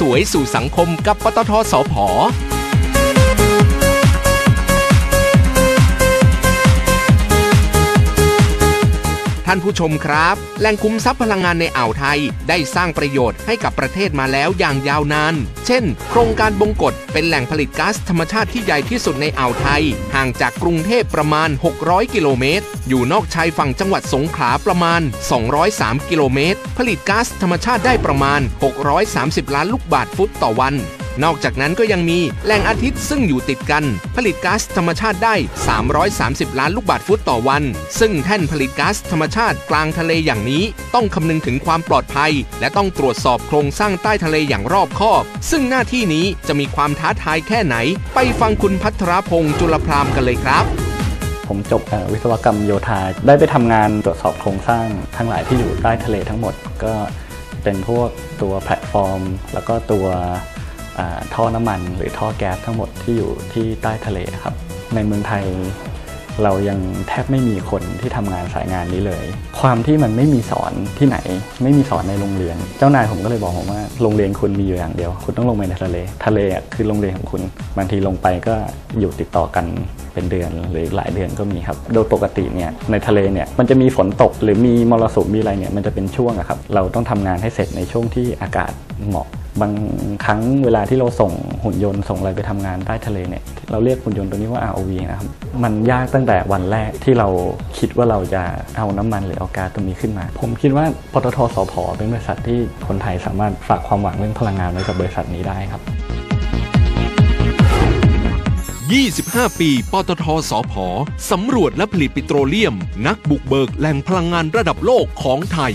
สวยสู่สังคมกับปตทสพ ท่านผู้ชมครับ แหล่งคุ้มทรัพย์พลังงานในอ่าวไทย ได้สร้างประโยชน์ให้กับประเทศมาแล้วอย่างยาวนาน เช่น โครงการบงกฎเป็นแหล่งผลิตก๊าซธรรมชาติที่ใหญ่ที่สุดในอ่าวไทย ห่างจากกรุงเทพประมาณ 600 กิโลเมตร อยู่นอกชายฝั่งจังหวัดสงขลาประมาณ 203 กิโลเมตร ผลิตก๊าซธรรมชาติได้ประมาณ 630 ล้านลูกบาทฟุตต่อวัน นอกจากนั้นก็ยังมีแหล่งอาทิตย์ซึ่งอยู่ติดกัน ผลิตก๊าซธรรมชาติได้ 330 ล้านลูกบาทฟุตต่อวัน ซึ่งแท่นผลิตก๊าซธรรมชาติกลางทะเลอย่างนี้ ต้องคำนึงถึงความปลอดภัย และต้องตรวจสอบโครงสร้างใต้ทะเลอย่างรอบคอบ ซึ่งหน้าที่นี้จะมีความท้าทายแค่ไหน ไปฟังคุณพัทรพงษ์จุลพรามกันเลยครับผมจบวิศวกรรมโยธาได้ไปทำงานตรวจสอบโครงสร้างทั้งหลายที่อยู่ใต้ทะเลทั้งหมด ก็เป็นพวกตัวแพลตฟอร์ม แล้วก็ตัว ท่อน้ำมันหรือท่อแก๊สทั้งหมดที่อยู่ที่ใต้ทะเลครับ ในเมืองไทยเรายังแทบไม่มีคนที่ทำงานสายงานนี้เลย ความที่มันไม่มีสอนที่ไหน ไม่มีสอนในโรงเรียน เจ้านายผมก็เลยบอกผมว่าโรงเรียนคุณมีอยู่อย่างเดียว คุณต้องลงไปในทะเล ทะเลคือโรงเรียนของคุณ บางทีลงไปก็อยู่ติดต่อกันเป็นเดือนหรือหลายเดือนก็มีครับ โดยปกติเนี่ยในทะเลเนี่ยมันจะมีฝนตกหรือมีมรสุมมีอะไรเนี่ยมันจะเป็นช่วงอะครับ เราต้องทำงานให้เสร็จในช่วงที่อากาศเหมาะ บางครั้งเวลาที่เราส่งหุ่นยนต์ส่งอะไรไปทำงานใต้ทะเลเนี่ยเราเรียกหุ่นยนต์ตัวนี้ว่า ROV นะครับมันยากตั้งแต่วันแรกที่เราคิดว่าเราจะเอาน้ำมันหรือเอาก๊าซตรงนี้ขึ้นมา ผมคิดว่าปตทสพเป็นบริษัทที่คนไทยสามารถฝากความหวังเรื่องพลังงานไว้กับบริษัทนี้ได้ครับ 25 ปี ปตทสพสำรวจและผลิตปิโตรเลียม นักบุกเบิกแหล่งพลังงานระดับโลกของไทย